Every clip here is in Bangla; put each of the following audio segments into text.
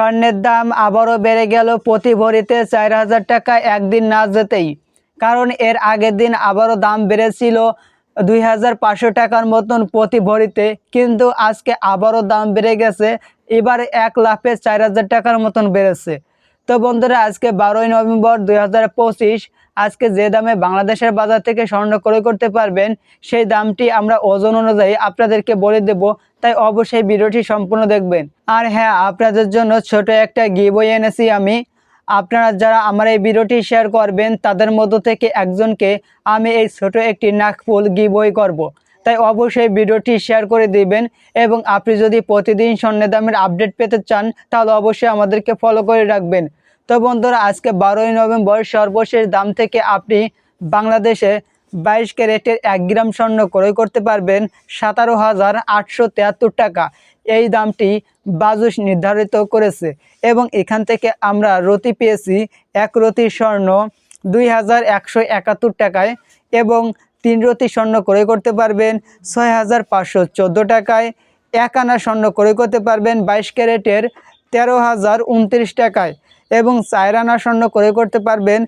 স্বর্ণের দাম আবারও বেড়ে গেল প্রতি ভরিতে চার হাজার টাকা একদিন না যেতেই। কারণ এর আগের দিন আবারও দাম বেড়েছিল দুই হাজার পাঁচশো টাকার মতন প্রতি ভরিতে, কিন্তু আজকে আবারও দাম বেড়ে গেছে। এবার এক লাফে চার হাজার টাকার মতন বেড়েছে। তো বন্ধুরা, আজকে বারোই নভেম্বর দুই হাজার পঁচিশ, আজকে যে দামে বাংলাদেশের বাজার থেকে স্বর্ণ ক্রয় করতে পারবেন, সেই দামটি আমরা ওজন অনুযায়ী আপনাদেরকে বলে দেব। তাই অবশ্যই ভিডিওটি সম্পূর্ণ দেখবেন। আর হ্যাঁ আপনাদের জন্য ছোট একটা গিবই এনেছি আমি। আপনারা যারা আমার এই ভিডিওটি শেয়ার করবেন, তাদের মধ্য থেকে একজনকে আমি এই ছোট একটি নাকফুল গিবই করব। তাই অবশ্যই ভিডিওটি শেয়ার করে দিবেন এবং আপনি যদি প্রতিদিন স্বর্ণের দামের আপডেট পেতে চান, তাহলে অবশ্যই আমাদেরকে ফলো করে রাখবেন। তো বন্ধুরা, আজকে বারোই নভেম্বর সর্বশেষ দাম থেকে আপনি বাংলাদেশে বাইশ ক্যারেটের এক গ্রাম স্বর্ণ ক্রয় করতে পারবেন সতেরো হাজার আটশো তেহাত্তর টাকা। এই দামটি বাজুস নির্ধারিত করেছে এবং এখান থেকে আমরা রতি পেয়েছি এক রতি স্বর্ণ দুই হাজার একশো একাত্তর টাকায় এবং তিন রতি স্বর্ণ ক্রয় করতে পারবেন ছয় হাজার পাঁচশো চোদ্দ টাকায়। এক আনা স্বর্ণ ক্রয় করতে পারবেন বাইশ ক্যারেটের তেরো হাজার উনত্রিশ টাকায় এবং চার আনা স্বর্ণ ক্রয় করতে পারবেন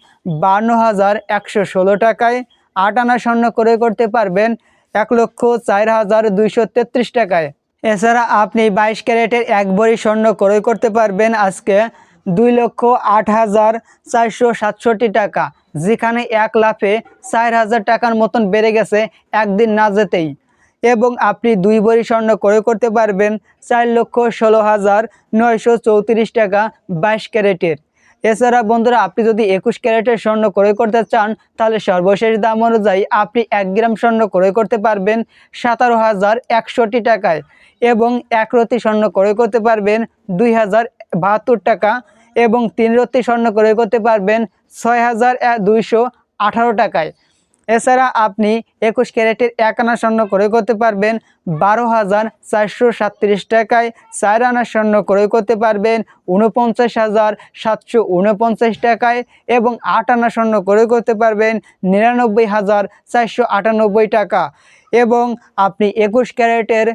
বান্ন হাজার একশো ষোলো টাকায়। আট আনা স্বর্ণ ক্রয় করতে পারবেন এক লক্ষ চার হাজার দুইশো তেত্রিশ টাকায়। এছাড়া আপনি বাইশ ক্যারেটের এক ভরি স্বর্ণ ক্রয় করতে পারবেন আজকে দুই লক্ষ আট হাজার চারশো সাতষট্টি টাকা, যেখানে এক লাফে চার হাজার টাকার মতন বেড়ে গেছে একদিন না যেতেই। এবং আপনি দুই ভরি স্বর্ণ ক্রয় করতে পারবেন চার লক্ষ ষোলো হাজার নয়শো চৌত্রিশ টাকা বাইশ ক্যারেটের। এছাড়া বন্ধুরা, আপনি যদি একুশ ক্যারেটের স্বর্ণ ক্রয় করতে চান, তাহলে সর্বশেষ দাম অনুযায়ী আপনি এক গ্রাম স্বর্ণ ক্রয় করতে পারবেন সতেরো হাজার একষট্টি টাকায় এবং এক রতি স্বর্ণ ক্রয় করতে পারবেন দুই হাজার বাহাত্তর টাকা এবং তিন রতি স্বর্ণ ক্রয় করতে পারবেন ছয় হাজার দুইশো আঠারো টাকায়। এছাড়া আপনি একুশ ক্যারেটের এক আনা স্বর্ণ ক্রয় করতে পারবেন বারো হাজার চারশো সাতত্রিশ টাকায়। চার আনা স্বর্ণ ক্রয় করতে পারবেন উনপঞ্চাশ হাজার সাতশো উনপঞ্চাশ টাকায় এবং আট আনা স্বর্ণ ক্রয় করতে পারবেন নিরানব্বই হাজার চারশো আটানব্বই টাকা। এবং আপনি একুশ ক্যারেটের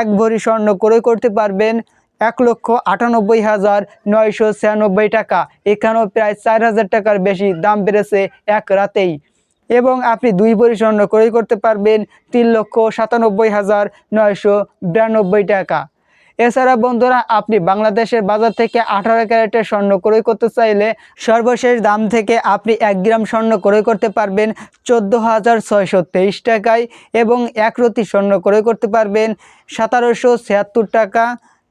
এক ভরি স্বর্ণ ক্রয় করতে পারবেন এক লক্ষ আটানব্বই হাজার নয়শো ছিয়ানব্বই টাকা। এখানেও প্রায় চার হাজার টাকার বেশি দাম বেড়েছে এক রাতেই। এবং আপনি দুই ভরি স্বর্ণ ক্রয় করতে পারবেন তিন লক্ষ সাতানব্বই হাজার নয়শো বিরানব্বই টাকা। এছাড়া বন্ধুরা, আপনি বাংলাদেশের বাজার থেকে আঠারো ক্যারেটের স্বর্ণ ক্রয় করতে চাইলে সর্বশেষ দাম থেকে আপনি এক গ্রাম স্বর্ণ ক্রয় করতে পারবেন চোদ্দ হাজার ছয়শো তেইশ টাকায় এবং এক রতি স্বর্ণ ক্রয় করতে পারবেন সতেরোশো ছিয়াত্তর টাকা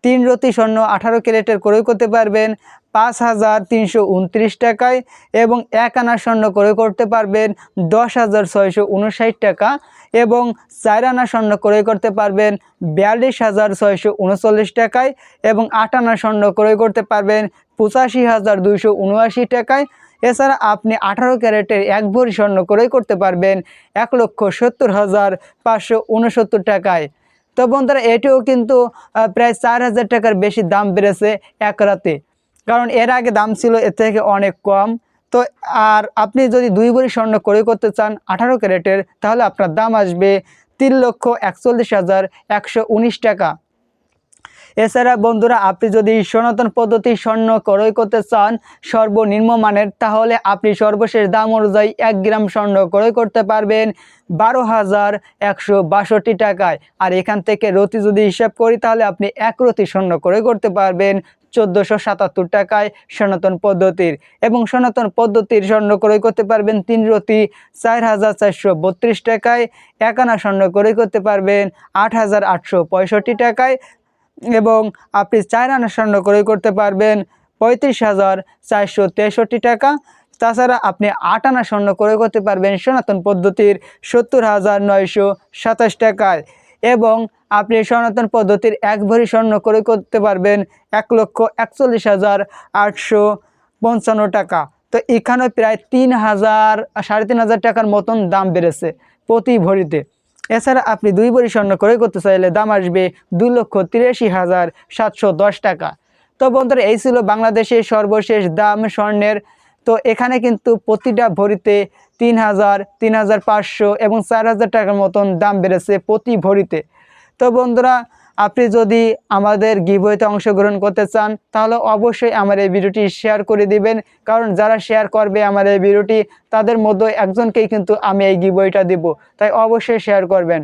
তিন রতি স্বর্ণ আঠারো ক্যারেটের ক্রয় করতে পারবেন পাঁচ হাজার তিনশো উনত্রিশ টাকায় এবং এক আনা স্বর্ণ ক্রয় করতে পারবেন দশ হাজার ছয়শো উনষাট টাকা এবং চার আনা স্বর্ণ ক্রয় করতে পারবেন বিয়াল্লিশ হাজার ছয়শো উনচল্লিশ টাকায় এবং আট আনা স্বর্ণ ক্রয় করতে পারবেন পঁচাশি হাজার দুইশো উনআশি টাকায়। এছাড়া আপনি আঠারো ক্যারেটের এক ভরি স্বর্ণ ক্রয় করতে পারবেন এক লক্ষ সত্তর হাজার পাঁচশো উনসত্তর টাকায়। তো বন্ধুরা, এটিও কিন্তু প্রায় চার হাজার টাকার বেশি দাম বেড়েছে এক রাতে। কারণ এর আগে দাম ছিল এর থেকে অনেক কম। তো আর আপনি যদি দুই ভরি স্বর্ণ ক্রয় করতে চান আঠারো ক্যারেটের, তাহলে আপনার দাম আসবে তিন লক্ষ একচল্লিশ হাজার একশো উনিশ টাকা। এছাড়া বন্ধুরা, আপনি যদি সনাতন পদ্ধতি স্বর্ণ ক্রয় করতে চান সর্বনিম্ন মানের, তাহলে আপনি সর্বশেষ দাম অনুযায়ী এক গ্রাম স্বর্ণ ক্রয় করতে পারবেন বারো হাজার একশো বাষট্টি টাকায়। আর এখান থেকে রতি যদি হিসাব করি, তাহলে আপনি এক রতি স্বর্ণ ক্রয় করতে পারবেন চোদ্দোশো সাতাত্তর টাকায় সনাতন পদ্ধতির। এবং সনাতন পদ্ধতির স্বর্ণ ক্রয় করতে পারবেন তিন রতি চার হাজার চারশো বত্রিশ টাকায়। একানা স্বর্ণ ক্রয় করতে পারবেন আট হাজার আটশো পঁয়ষট্টি টাকায়। এবং আপনি চার আনা স্বর্ণ ক্রয় করতে পারবেন পঁয়ত্রিশ হাজার চারশো তেষট্টি টাকা। তাছাড়া আপনি আট আনা স্বর্ণ ক্রয় করতে পারবেন সনাতন পদ্ধতির সত্তর হাজার নয়শো সাতাশ টাকায়। এবং আপনি সনাতন পদ্ধতির এক ভরি স্বর্ণ ক্রয় করতে পারবেন এক লক্ষ একচল্লিশ হাজার আটশো পঞ্চান্ন টাকা। তো এখানে প্রায় তিন হাজার, সাড়ে তিন হাজার টাকার মতন দাম বেড়েছে প্রতি ভরিতে। এছাড়া আপনি দুই ভরি স্বর্ণ ক্রয় করতে চাইলে দাম আসবে দুই লক্ষ তিরাশি হাজার সাতশো দশ টাকা। তো বন্ধুরা, এই ছিল বাংলাদেশের সর্বশেষ দাম স্বর্ণের। তো এখানে কিন্তু প্রতিটা ভরিতে তিন হাজার তিন হাজার পাঁচশো এবং চার হাজার টাকার মতন দাম বেড়েছে প্রতি ভরিতে। তো বন্ধুরা আপনি যদি আমাদের গিভওয়েতে অংশগ্রহণ করতে চান, তাহলে অবশ্যই আমার এই ভিডিওটি শেয়ার করে দিবেন। কারণ যারা শেয়ার করবে আমার এই ভিডিওটি, তাদের মধ্যে একজনকেই কিন্তু আমি এই গিভওয়েটা দিব। তাই অবশ্যই শেয়ার করবেন।